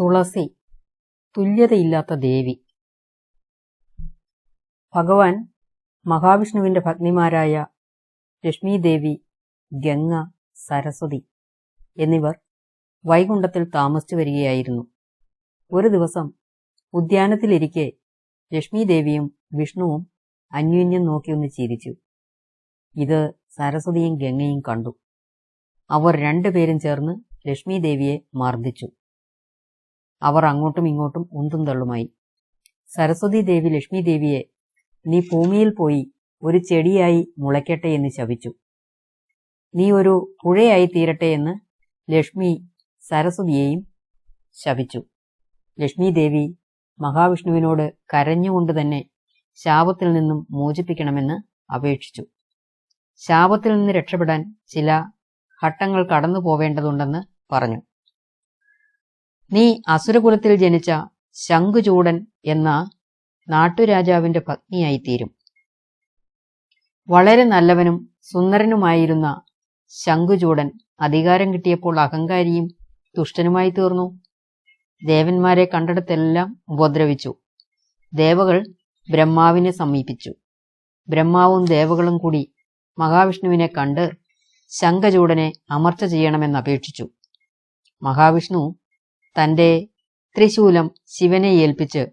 തുളസി. തുല്യതയില്ലാത്ത ദേവി. ഭഗവാൻ മഹാവിഷ്ണുവിന്റെ ഭഗ്നിമാരായ ലക്ഷ്മീദേവി ഗംഗ സരസ്വതി എന്നിവർ വൈകുണ്ഠത്തിൽ താമസിച്ചു വരികയായിരുന്നു. ഒരു ദിവസം ഉദ്യാനത്തിലിരിക്കെ ലക്ഷ്മീദേവിയും വിഷ്ണുവും അന്യോന്യം നോക്കിയൊന്ന് ചിരിച്ചു. ഇത് സരസ്വതിയും ഗംഗയും കണ്ടു. അവർ രണ്ടുപേരും ചേർന്ന് ലക്ഷ്മീദേവിയെ മർദ്ദിച്ചു. അവർ അങ്ങോട്ടും ഇങ്ങോട്ടും ഉന്തും തള്ളുമായി. സരസ്വതി ദേവി ലക്ഷ്മി ദേവിയെ നീ ഭൂമിയിൽ പോയി ഒരു ചെടിയായി മുളയ്ക്കട്ടെ എന്ന് ശപിച്ചു. നീ ഒരു പുഴയായി തീരട്ടെ എന്ന് ലക്ഷ്മി സരസ്വതിയെയും ശപിച്ചു. ലക്ഷ്മി ദേവി മഹാവിഷ്ണുവിനോട് കരഞ്ഞുകൊണ്ട് തന്നെ ശാപത്തിൽ നിന്നും മോചിപ്പിക്കണമെന്ന് അപേക്ഷിച്ചു. ശാപത്തിൽ നിന്ന് രക്ഷപ്പെടാൻ ചില ഘട്ടങ്ങൾ കടന്നു പോവേണ്ടതുണ്ടെന്ന് പറഞ്ഞു. നീ അസുരകുലത്തിൽ ജനിച്ച ശംഖുചൂടൻ എന്ന നാട്ടുരാജാവിന്റെ പത്നിയായിത്തീരും. വളരെ നല്ലവനും സുന്ദരനുമായിരുന്ന ശംഖുചൂടൻ അധികാരം കിട്ടിയപ്പോൾ അഹങ്കാരിയും ദുഷ്ടനുമായി തീർന്നു. ദേവന്മാരെ കണ്ടിടത്തെല്ലാം ഉപദ്രവിച്ചു. ദേവകൾ ബ്രഹ്മാവിനെ സമീപിച്ചു. ബ്രഹ്മാവും ദേവകളും കൂടി മഹാവിഷ്ണുവിനെ കണ്ട് ശംഖചൂടനെ അമർച്ച ചെയ്യണമെന്ന് അപേക്ഷിച്ചു. മഹാവിഷ്ണു തന്റെ ത്രിശൂലം ശിവനെ ഏൽപ്പിച്ച്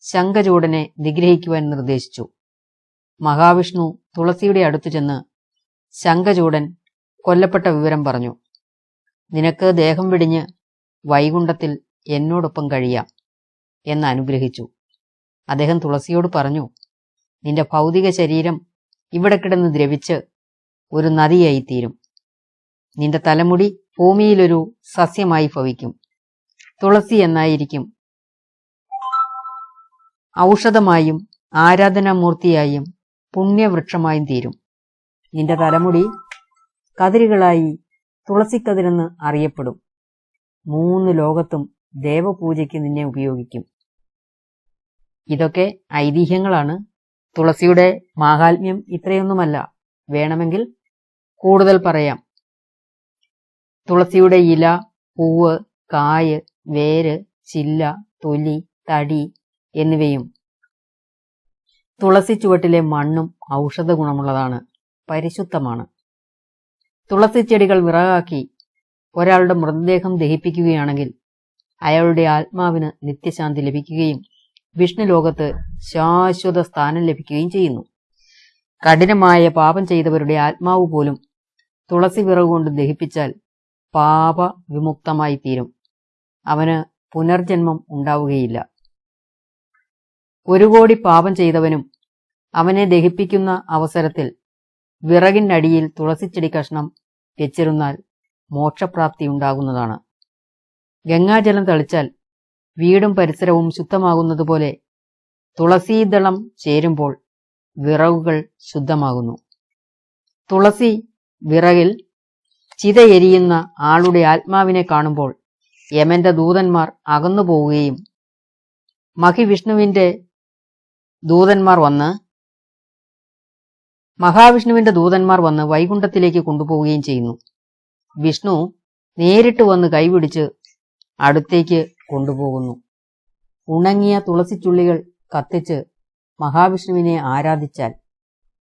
ശങ്കചൂടനെ നിഗ്രഹിക്കുവാൻ നിർദ്ദേശിച്ചു. മഹാവിഷ്ണു തുളസിയുടെ അടുത്തു ചെന്ന് ശങ്കചൂടൻ കൊല്ലപ്പെട്ട വിവരം പറഞ്ഞു. നിനക്ക് ദേഹം വെടിഞ്ഞ് വൈകുണ്ഠത്തിൽ എന്നോടൊപ്പം കഴിയാം എന്ന് അനുഗ്രഹിച്ചു. അദ്ദേഹം തുളസിയോട് പറഞ്ഞു നിന്റെ ഭൗതിക ശരീരം ഇവിടെ കിടന്ന് ദ്രവിച്ച് ഒരു നദിയായി തീരും നിന്റെ തലമുടി ഭൂമിയിലൊരു സസ്യമായി ഭവിക്കും. തുളസി എന്നായിരിക്കും. ഔഷധമായും ആരാധനാമൂർത്തിയായും പുണ്യവൃക്ഷമായും തീരും. നിന്റെ തലമുടി കതിരുകളായി തുളസിക്കതിരെന്ന് അറിയപ്പെടും. മൂന്ന് ലോകത്തും ദേവപൂജയ്ക്ക് നിന്നെ ഉപയോഗിക്കും. ഇതൊക്കെ ഐതിഹ്യങ്ങളാണ്. തുളസിയുടെ മാഹാത്മ്യം ഇത്രയൊന്നുമല്ല. വേണമെങ്കിൽ കൂടുതൽ പറയാം. തുളസിയുടെ ഇല പൂവ് കായ് വേര് ചില്ല തൊലി തടി എന്നിവയും. തുളസി ചുവട്ടിലെ മണ്ണും ഔഷധ ഗുണമുള്ളതാണ്. പരിശുദ്ധമാണ്. തുളസി ചെടികൾ വിറകാക്കി ഒരാളുടെ മൃതദേഹം ദഹിപ്പിക്കുകയാണെങ്കിൽ അയാളുടെ ആത്മാവിന് നിത്യശാന്തി ലഭിക്കുകയും വിഷ്ണു ലോകത്ത് ശാശ്വത സ്ഥാനം ലഭിക്കുകയും ചെയ്യുന്നു. കഠിനമായ പാപം ചെയ്തവരുടെ ആത്മാവ് പോലും തുളസി വിറകുകൊണ്ട് ദഹിപ്പിച്ചാൽ പാപ വിമുക്തമായി തീരും അവന് പുനർജന്മം ഉണ്ടാവുകയില്ല. ഒരു കോടി പാപം ചെയ്തവനും അവനെ ദഹിപ്പിക്കുന്ന അവസരത്തിൽ വിറകിനടിയിൽ തുളസിച്ചെടി കഷ്ണം വെച്ചിരുന്നാൽ മോക്ഷപ്രാപ്തി ഉണ്ടാകുന്നതാണ്. ഗംഗാജലം തളിച്ചാൽ വീടും പരിസരവും ശുദ്ധമാകുന്നതുപോലെ തുളസീദളം ചേരുമ്പോൾ വിറകുകൾ ശുദ്ധമാകുന്നു. തുളസി വിറകിൽ ചിതയെരിയുന്ന ആളുടെ ആത്മാവിനെ കാണുമ്പോൾ യമന്റെ ദൂതന്മാർ അകന്നു പോവുകയും മഹിവിഷ്ണുവിന്റെ ദൂതന്മാർ വന്ന് മഹാവിഷ്ണുവിന്റെ ദൂതന്മാർ വന്ന് വൈകുണ്ഠത്തിലേക്ക് കൊണ്ടുപോവുകയും ചെയ്യുന്നു. വിഷ്ണു നേരിട്ട് വന്ന് കൈപിടിച്ച് അടുത്തേക്ക് കൊണ്ടുപോകുന്നു. ഉണങ്ങിയ തുളസിച്ചുള്ളികൾ കത്തിച്ച് മഹാവിഷ്ണുവിനെ ആരാധിച്ചാൽ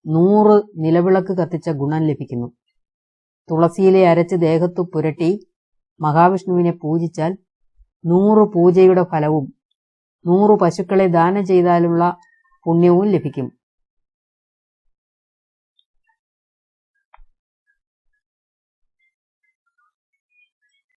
നൂറ് നിലവിളക്ക് കത്തിച്ച ഗുണം ലഭിക്കുന്നു. തുളസിയിലെ അരച്ച് ദേഹത്തു പുരട്ടി മഹാവിഷ്ണുവിനെ പൂജിച്ചാൽ നൂറ് പൂജയുടെ ഫലവും നൂറു പശുക്കളെ ദാനം ചെയ്താലുള്ള പുണ്യവും ലഭിക്കും.